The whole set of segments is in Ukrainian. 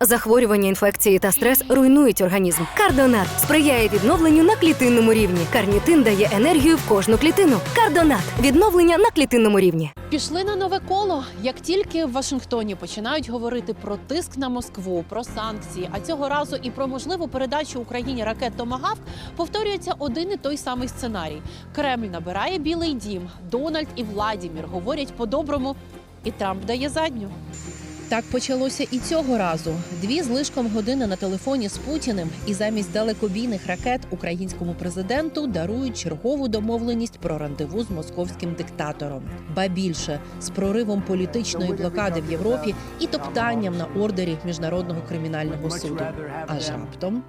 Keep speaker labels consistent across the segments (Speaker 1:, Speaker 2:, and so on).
Speaker 1: Захворювання, інфекції та стрес руйнують організм. Кардонат сприяє відновленню на клітинному рівні. Карнітин дає енергію в кожну клітину. Кардонат відновлення на клітинному рівні.
Speaker 2: Пішли на нове коло. Як тільки в Вашингтоні починають говорити про тиск на Москву, про санкції, а цього разу і про можливу передачу Україні ракет Томагавк, повторюється один і той самий сценарій. Кремль набирає Білий Дім, Дональд і Владімір говорять по-доброму, і Трамп дає задню. Так почалося і цього разу. Дві з лишком години на телефоні з Путіним, і замість далекобійних ракет українському президенту дарують чергову домовленість про рандеву з московським диктатором. Ба більше з проривом політичної блокади в Європі і топтанням на ордері міжнародного кримінального суду. Аж раптом.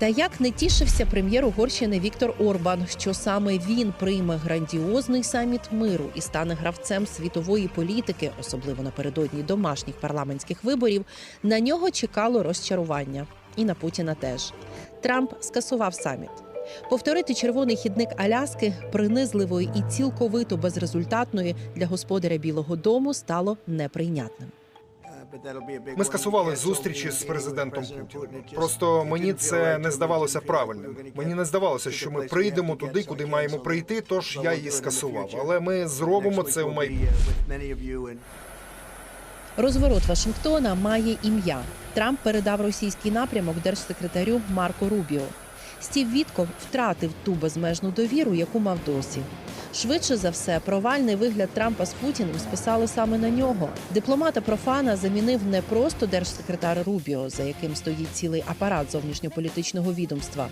Speaker 2: Та як не тішився прем'єр Угорщини Віктор Орбан, що саме він прийме грандіозний саміт миру і стане гравцем світової політики, особливо напередодні домашніх парламентських виборів, на нього чекало розчарування, і на Путіна теж. Трамп скасував саміт. Повторити червоний хідник Аляски принизливої і цілковито безрезультатної для господаря Білого Дому стало неприйнятним.
Speaker 3: Ми скасували зустрічі з президентом Путіним. Просто мені це не здавалося правильним. Мені не здавалося, що ми прийдемо туди, куди маємо прийти. Тож я її скасував. Але ми зробимо це в майбутньому.
Speaker 2: Розворот Вашингтона має ім'я. Трамп передав російський напрямок держсекретарю Марко Рубіо. Стів Вітков втратив ту безмежну довіру, яку мав досі. Швидше за все, провальний вигляд Трампа з Путіним списали саме на нього. Дипломата профана замінив не просто держсекретар Рубіо, за яким стоїть цілий апарат зовнішньополітичного відомства.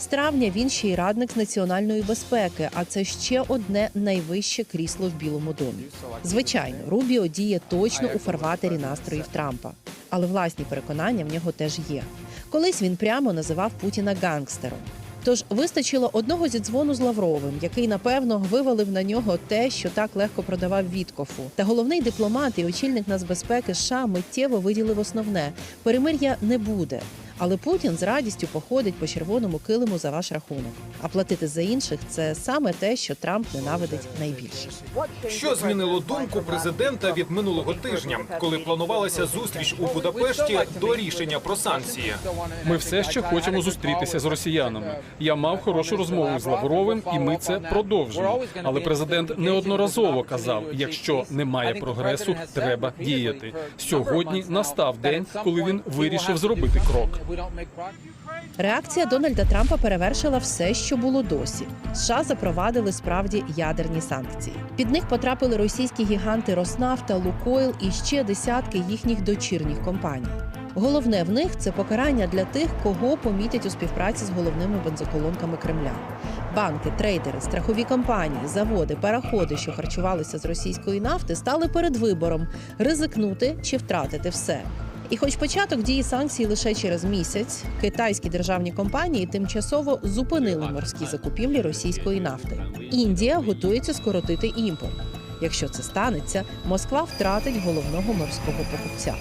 Speaker 2: З травня він ще й радник з національної безпеки, а це ще одне найвище крісло в Білому домі. Звичайно, Рубіо діє точно у фарватері настроїв Трампа, але власні переконання в нього теж є. Колись він прямо називав Путіна гангстером. Тож вистачило одного зі дзвону з Лавровим, який напевно вивалив на нього те, що так легко продавав Віткофу. Та головний дипломат і очільник нацбезпеки США миттєво виділив основне: перемир'я не буде. Але Путін з радістю походить по червоному килиму за ваш рахунок. А платити за інших це саме те, що Трамп ненавидить найбільше.
Speaker 4: Що змінило думку президента від минулого тижня, коли планувалася зустріч у Будапешті до рішення про санкції?
Speaker 5: Ми все ще хочемо зустрітися з росіянами. Я мав хорошу розмову з Лавровим, і ми це продовжимо. Але президент неодноразово казав: якщо немає прогресу, треба діяти. Сьогодні настав день, коли він вирішив зробити крок.
Speaker 2: Реакція Дональда Трампа перевершила все, що було досі. США запровадили справді ядерні санкції. Під них потрапили російські гіганти Роснафта, Лукойл і ще десятки їхніх дочірніх компаній. Головне в них це покарання для тих, кого помітять у співпраці з головними бензоколонками Кремля. Банки, трейдери, страхові компанії, заводи, параходи, що харчувалися з російської нафти, стали перед вибором ризикнути чи втратити все. І хоч початок дії санкцій лише через місяць, китайські державні компанії тимчасово зупинили морські закупівлі російської нафти. Індія готується скоротити імпорт. Якщо це станеться, Москва втратить головного морського покупця.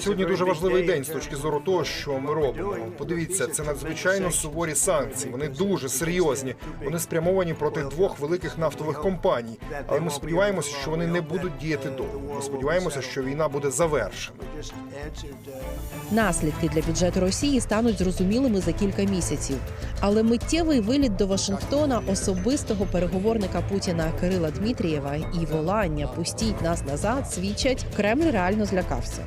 Speaker 3: Сьогодні дуже важливий день з точки зору того, що ми робимо. Подивіться, це надзвичайно суворі санкції. Вони дуже серйозні. Вони спрямовані проти двох великих нафтових компаній. Але ми сподіваємося, що вони не будуть діяти довго. Ми сподіваємося, що війна буде завершена.
Speaker 2: Наслідки для бюджету Росії стануть зрозумілими за кілька місяців. Але миттєвий виліт до Вашингтона особистого переговорника Путіна Кирила Дмитрієва і волання пустіть нас назад свідчать, Кремль реально злякався.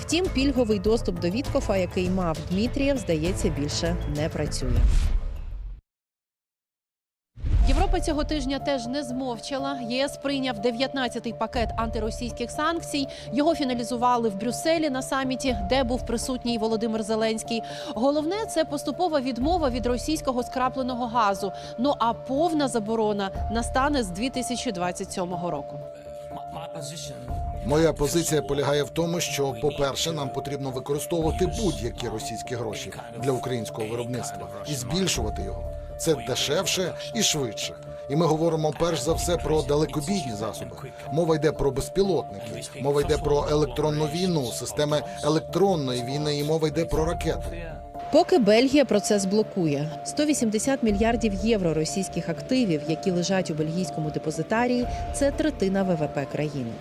Speaker 2: Втім, пільговий доступ до Віткофа, який мав Дмитрієв, здається, більше не працює. Європа цього тижня теж не змовчала. ЄС прийняв 19-й пакет антиросійських санкцій. Його фіналізували в Брюсселі на саміті, де був присутній Володимир Зеленський. Головне це поступова відмова від російського скрапленого газу. Ну а повна заборона настане з 2027 року.
Speaker 6: Моя позиція полягає в тому, що, по-перше, нам потрібно використовувати будь-які російські гроші для українського виробництва і збільшувати його. Це дешевше і швидше. І ми говоримо перш за все про далекобійні засоби. Мова йде про безпілотники, мова йде про електронну війну, системи електронної війни, і мова йде про ракети.
Speaker 2: Поки Бельгія процес блокує 180 мільярдів євро російських активів, які лежать у бельгійському депозитарії, це третина ВВП країни.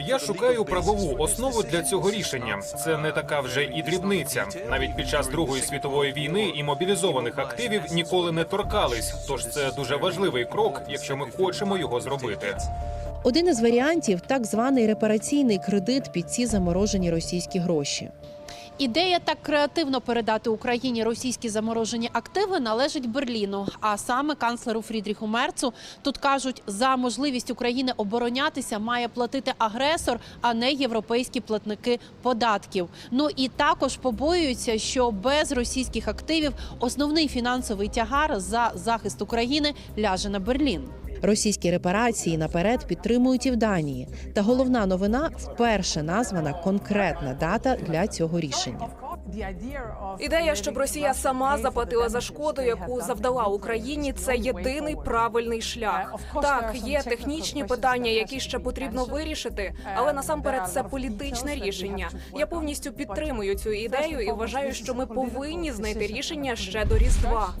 Speaker 4: Я шукаю правову основу для цього рішення. Це не така вже і дрібниця. Навіть під час Другої світової війни і мобілізованих активів ніколи не торкались. Тож це дуже важливий крок, якщо ми хочемо його зробити.
Speaker 2: Один із варіантів так званий репараційний кредит під ці заморожені російські гроші.
Speaker 7: Ідея так креативно передати Україні російські заморожені активи належить Берліну. А саме канцлеру Фрідріху Мерцу тут кажуть, за можливість України оборонятися має платити агресор, а не європейські платники податків. Ну і також побоюються, що без російських активів основний фінансовий тягар за захист України ляже на Берлін.
Speaker 2: Російські репарації наперед підтримують і в Данії. Та головна новина вперше названа конкретна дата для цього рішення.
Speaker 8: Ідея, щоб Росія сама заплатила за шкоду, яку завдала Україні, це єдиний правильний шлях. Так, є технічні питання, які ще потрібно вирішити, але насамперед це політичне рішення. Я повністю підтримую цю ідею і вважаю, що ми повинні знайти рішення ще до різдва.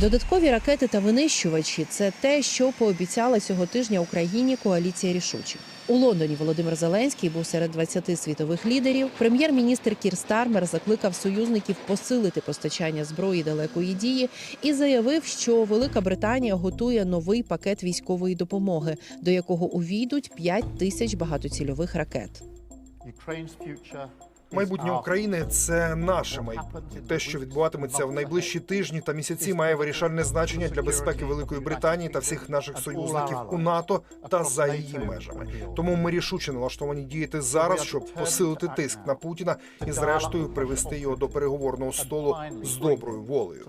Speaker 2: Додаткові ракети та винищувачі це те, що пообіцяла цього тижня Україні коаліція рішучих. У Лондоні Володимир Зеленський був серед 20 світових лідерів. Прем'єр-міністр Кір Стармер закликав союзників посилити постачання зброї далекої дії і заявив, що Велика Британія готує новий пакет військової допомоги, до якого увійдуть 5 тисяч багатоцільових ракет.
Speaker 3: Майбутнє України це наше майбутнє. Те, що відбуватиметься в найближчі тижні та місяці, має вирішальне значення для безпеки Великої Британії та всіх наших союзників у НАТО та за її межами. Тому ми рішуче налаштовані діяти зараз, щоб посилити тиск на Путіна і, зрештою, привести його до переговорного столу з доброю волею.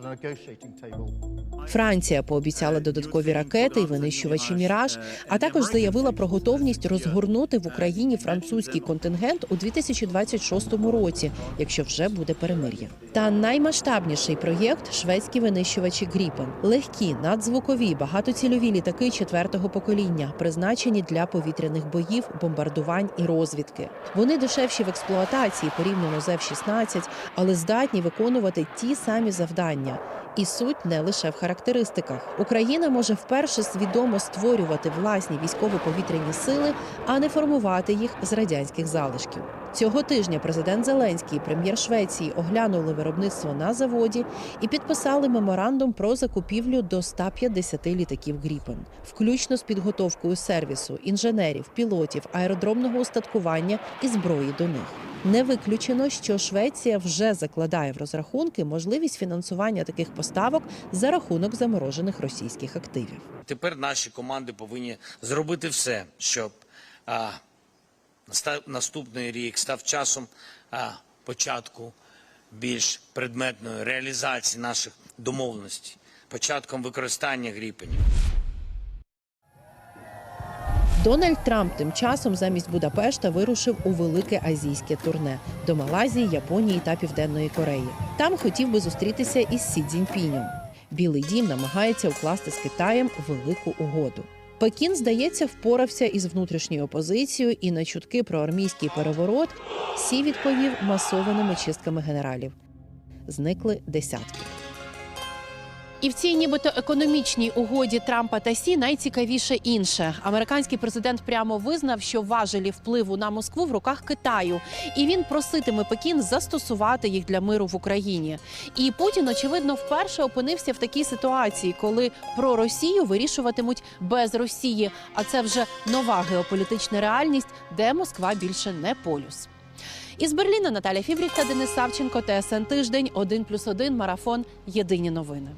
Speaker 2: Франція пообіцяла додаткові ракети і винищувачі Міраж, а також заявила про готовність розгорнути в Україні французький контингент у 2026 році, якщо вже буде перемир'я. Та наймасштабніший проєкт шведські винищувачі Гріпен легкі, надзвукові, багатоцільові літаки четвертого покоління, призначені для повітряних боїв, бомбардувань і розвідки. Вони дешевші в експлуатації порівняно з F-16, але здатні виконувати ті самі завдання. І суть не лише в характеристиках. Україна може вперше свідомо створювати власні військово-повітряні сили, а не формувати їх з радянських залишків. Цього тижня президент Зеленський і прем'єр Швеції оглянули виробництво на заводі і підписали меморандум про закупівлю до 150 літаків Гріпен, включно з підготовкою сервісу, інженерів, пілотів, аеродромного устаткування і зброї до них. Не виключено, що Швеція вже закладає в розрахунки можливість фінансування таких поставок за рахунок заморожених російських активів.
Speaker 9: Тепер наші команди повинні зробити все, щоб а, наступний рік став часом а, початку більш предметної реалізації наших домовленостей, початком використання гріпенів.
Speaker 2: Дональд Трамп тим часом замість Будапешта вирушив у велике азійське турне до Малайзії, Японії та Південної Кореї. Там хотів би зустрітися із Сі Цзіньпінем. Білий дім намагається укласти з Китаєм велику угоду. Пекін, здається, впорався із внутрішньою опозицією і на чутки про армійський переворот Сі відповів масованими чистками генералів. Зникли десятки.
Speaker 7: І в цій нібито економічній угоді Трампа та Сі найцікавіше інше. Американський президент прямо визнав, що важелі впливу на Москву в руках Китаю, і він проситиме Пекін застосувати їх для миру в Україні. І Путін, очевидно, вперше опинився в такій ситуації, коли про Росію вирішуватимуть без Росії. А це вже нова геополітична реальність, де Москва більше не полюс. Із Берліна Наталя Фібрік та Денис Савченко. ТСН тиждень 1+,1 марафон. Єдині новини.